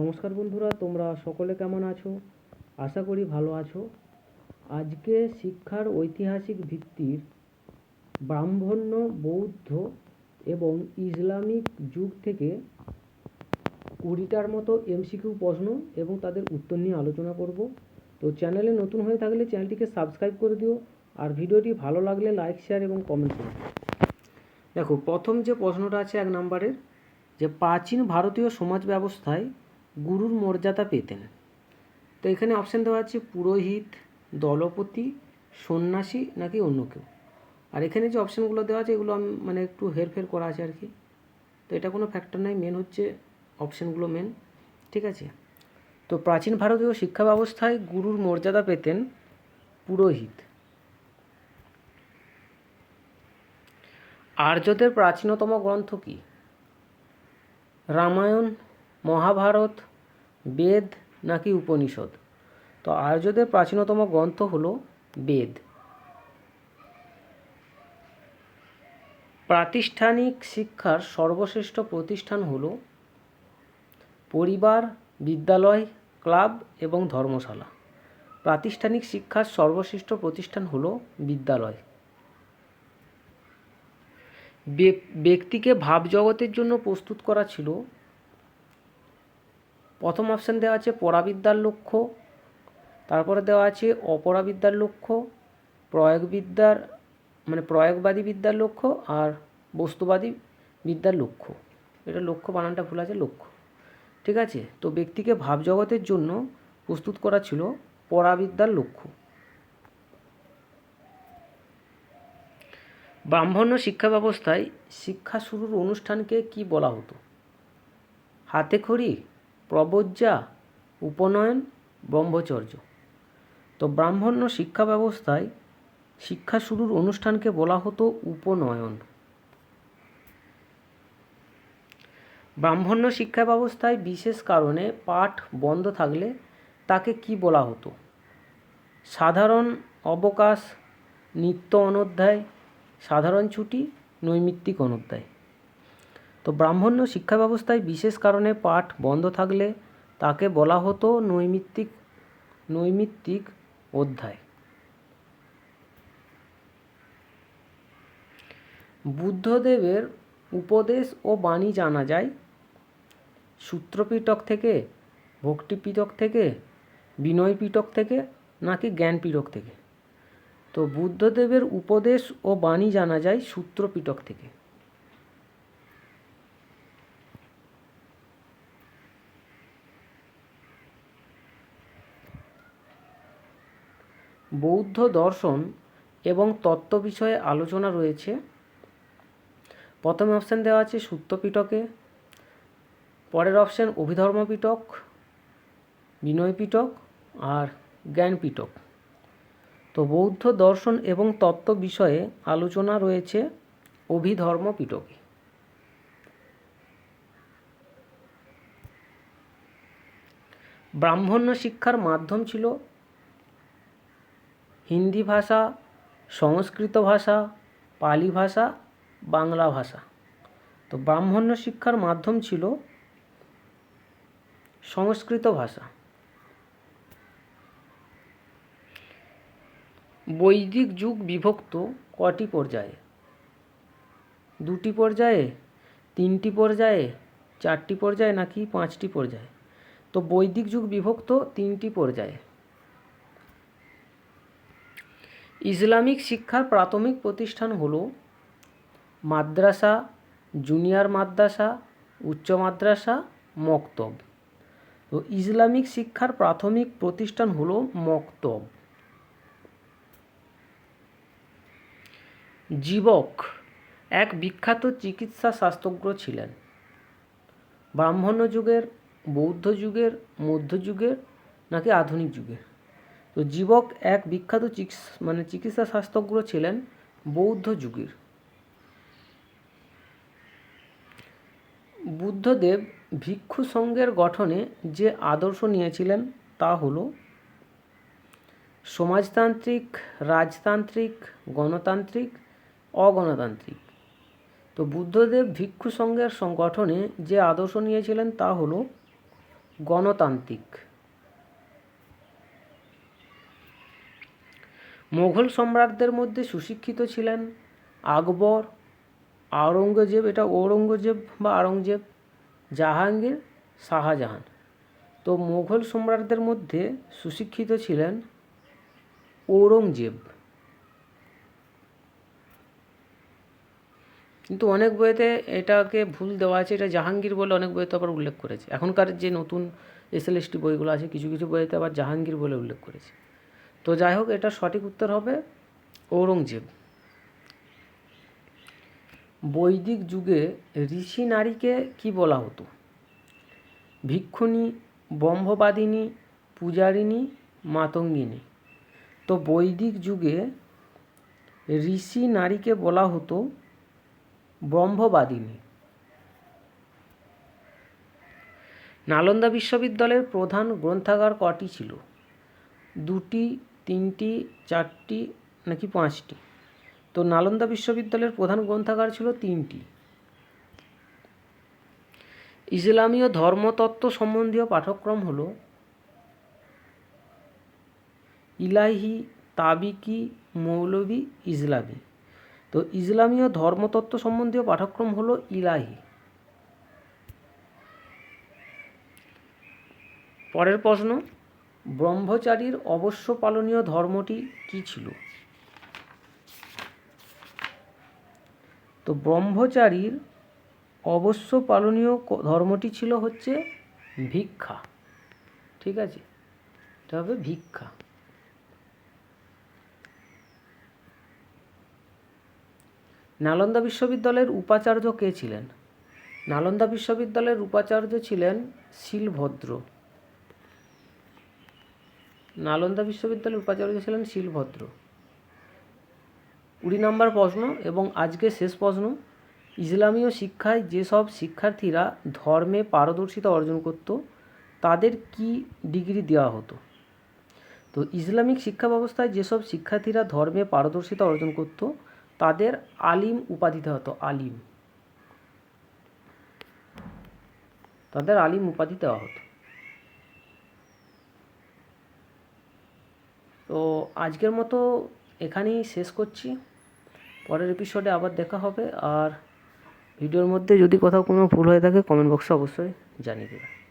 নমস্কার বন্ধুরা, তোমরা সকলে কেমন আছো? আশা করি ভালো আছো। আজকে শিক্ষার ঐতিহাসিক ভিত্তির ব্রাহ্মণ্য, বৌদ্ধ এবং ইসলামিক যুগ থেকে কুড়িটার মতো এমসিকিউ প্রশ্ন এবং তাদের উত্তর নিয়ে আলোচনা করব। তো চ্যানেলে নতুন হয়ে থাকলে চ্যানেলটিকে সাবস্ক্রাইব করে দিও আর ভিডিওটি ভালো লাগলে লাইক, শেয়ার এবং কমেন্ট করো। দেখো, প্রথম যে প্রশ্নটা আছে এক নম্বরের, যে প্রাচীন ভারতীয় সমাজ ব্যবস্থায় গুরুর মর্যাদা পেতেন। তো এখানে অপশান দেওয়া আছে পুরোহিত, দলপতি, সন্ন্যাসী নাকি অন্য কেউ। আর এখানে যে অপশানগুলো দেওয়া আছে, এগুলো আমি মানে একটু হেরফের করা আছে আর কি। তো এটা কোনো ফ্যাক্টর নাই মেন হচ্ছে অপশানগুলো মেন ঠিক আছে? তো প্রাচীন ভারতীয় শিক্ষা ব্যবস্থায় গুরুর মর্যাদা পেতেন পুরোহিত। আর্যদের প্রাচীনতম গ্রন্থ কী? রামায়ণ মহাভারত, বেদ নাকি উপনিষদ? তো আর্যদের প্রাচীনতম গ্রন্থ হলো বেদ। প্রাতিষ্ঠানিক শিক্ষার সর্বশ্রেষ্ঠ প্রতিষ্ঠান হলো পরিবার, বিদ্যালয়, ক্লাব এবং ধর্মশালা। প্রাতিষ্ঠানিক শিক্ষার সর্বশ্রেষ্ঠ প্রতিষ্ঠান হলো বিদ্যালয়। ব্যক্তিকে ভাবজগতের জন্য প্রস্তুত করা ছিল প্রথম অপশান দেওয়া আছে পরাবিদ্যার লক্ষ্য, তারপরে দেওয়া আছে অপরাবিদ্যার লক্ষ্য, প্রয়োগবিদ্যার মানে প্রয়োগবাদী বিদ্যার লক্ষ্য আর বস্তুবাদী বিদ্যার লক্ষ্য। এটা লক্ষ্য বানানটা ভুল আছে, লক্ষ্য। ঠিক আছে? তো ব্যক্তিকে ভাবজগতের জন্য প্রস্তুত করা ছিল পরাবিদ্যার লক্ষ্য। ব্রাহ্মণ্য শিক্ষা ব্যবস্থায় শিক্ষা শুরুর অনুষ্ঠানকে কি বলা হতো? হাতেখড়ি প্রবজ্জা, উপনয়ন, ব্রহ্মচর্য। তো ব্রাহ্মণ্য শিক্ষা ব্যবস্থায় শিক্ষা শুরুর অনুষ্ঠানকে বলা হতো উপনয়ন। ব্রাহ্মণ্য শিক্ষা ব্যবস্থায় বিশেষ কারণে পাঠ বন্ধ থাকলে তাকে কি বলা হতো? সাধারণ অবকাশ, নিত্য অনধ্যায়, সাধারণ ছুটি, নৈমিত্তিক অনুদ্যায় তো ব্রাহ্মণ্য শিক্ষা ব্যবস্থায় বিশেষ কারণে পাঠ বন্ধ থাকলে তাকে বলা হতো নৈমিত্তিক নৈমিত্তিক অধ্যায়। বুদ্ধদেবের উপদেশ ও বাণী জানা যায়। সূত্রপিটক থেকে ভক্তিপিটক থেকে বিনয় পিটক থেকে, নাকি জ্ঞান পিটক থেকে। তো বুদ্ধদেবের উপদেশ ও বাণী জানা যায় সূত্রপিটক থেকে। বৌদ্ধ দর্শন এবং তত্ত্ব বিষয়ে আলোচনা রয়েছে। প্রথম অপশান দেওয়া আছে সূত্রপিটকে, পরের অপশান অভিধর্ম পিটক বিনয় পিটক আর জ্ঞান পিটক তো বৌদ্ধ দর্শন এবং তত্ত্ব বিষয়ে আলোচনা রয়েছে অভিধর্ম পিটকে ব্রাহ্মণ্য শিক্ষার মাধ্যম ছিল হিন্দি ভাষা, সংস্কৃত ভাষা, পালি ভাষা, বাংলা ভাষা। তো ব্রাহ্মণ্য শিক্ষার মাধ্যম ছিল সংস্কৃত ভাষা। বৈদিক যুগ বিভক্ত কটি পর্যায়ে? দুটি পর্যায়ে, তিনটি পর্যায়ে, চারটি পর্যায়ে নাকি পাঁচটি পর্যায়ে? তো বৈদিক যুগ বিভক্ত তিনটি পর্যায়ে। ইসলামিক শিক্ষার প্রাথমিক প্রতিষ্ঠান হলো মাদ্রাসা, জুনিয়র মাদ্রাসা, উচ্চ মাদ্রাসা, মক্তব। তো ইসলামিক শিক্ষার প্রাথমিক প্রতিষ্ঠান হলো মক্তব। জীবক এক বিখ্যাত চিকিৎসা শাস্ত্রজ্ঞ ছিলেন। ব্রাহ্মণ্য যুগের, বৌদ্ধ যুগের মধ্যযুগের নাকি আধুনিক যুগের? তো জীবক এক বিখ্যাত মানে চিকিৎসা শাস্ত্রজ্ঞ ছিলেন বৌদ্ধ যুগের। বুদ্ধদেব ভিক্ষু সংঘের গঠনে যে আদর্শ নিয়েছিলেন তা হল সমাজতান্ত্রিক, রাজতান্ত্রিক, গণতান্ত্রিক, অগণতান্ত্রিক। তো বুদ্ধদেব ভিক্ষু সংঘের সংগঠনে যে আদর্শ নিয়েছিলেন তা হল গণতান্ত্রিক। মোগল সম্রাটদের মধ্যে সুশিক্ষিত ছিলেন আকবর, আওরঙ্গজেব, এটা ঔরঙ্গজেব বা আওরঙ্গজেব, জাহাঙ্গীর, শাহজাহান। তো মোঘল সম্রাটদের মধ্যে সুশিক্ষিত ছিলেন ঔরঙ্গজেব। কিন্তু অনেক বইতে এটাকে ভুল দেওয়া আছে, এটা জাহাঙ্গীর বলে অনেক বইতে আবার উল্লেখ করেছে। এখনকার যে নতুন এসএলএসটি বইগুলো আছে, কিছু কিছু বইতে আবার জাহাঙ্গীর বলে উল্লেখ করেছে। তো যাই হোক, এটা সঠিক উত্তর হবে ঔরঙ্গজেব। বৈদিক যুগে ঋষি নারীকে কি বলা হতো? ভিক্ষুণী, ব্রহ্মবাদিনী, পূজারিণী, মাতঙ্গিনী। তো বৈদিক যুগে ঋষি নারীকে বলা হতো ব্রহ্মবাদিনী। নালন্দা বিশ্ববিদ্যালয়ের প্রধান গ্রন্থাগার কটি ছিল? দুটি তিনটি, চারটি, নাকি পাঁচটি? তো নালন্দা বিশ্ববিদ্যালয়ের প্রধান গ্রন্থাগার ছিল তিনটি। ইসলামীয় ধর্মতত্ত্ব সম্বন্ধীয় পাঠ্যক্রম হল ইলাহি, তাবিকি, মৌলভী, ইসলামী। তো ইসলামীয় ধর্মতত্ত্ব সম্বন্ধীয় পাঠ্যক্রম হলো ইলাহি। পরের প্রশ্ন ব্রহ্মচারীর অবশ্য পালনীয় ধর্মটি কি ছিল? তো ব্রহ্মচারীর অবশ্য পালনীয় ধর্মটি ছিল হচ্ছে ভিক্ষা। ঠিক আছে? এটা হবে ভিক্ষা। নালন্দা বিশ্ববিদ্যালয়ের উপাচার্য কে ছিলেন? নালন্দা বিশ্ববিদ্যালয়ের উপাচার্য ছিলেন শিলভদ্র। নালন্দা বিশ্ববিদ্যালয়ের উপাচার্য ছিলেন শিলভদ্র। কুড়ি নম্বর প্রশ্ন এবং আজকে শেষ প্রশ্ন, ইসলামীয় শিক্ষায় যেসব শিক্ষার্থীরা ধর্মে পারদর্শিতা অর্জন করত, তাদের কি ডিগ্রি দেওয়া হতো? তো ইসলামিক শিক্ষা ব্যবস্থায় যেসব শিক্ষার্থীরা ধর্মে পারদর্শিতা অর্জন করত, তাদের আলিম উপাধি দেওয়া হতো, আলিম। তাদের আলিম উপাধি দেওয়া হতো। তো আজকের মতো এখানেই শেষ করছি। পরের এপিসোডে আবার দেখা হবে। আর ভিডিওর মধ্যে যদি কোথাও কোনো ভুল হয়ে থাকে কমেন্ট বক্সে অবশ্যই জানিয়ে দেবে।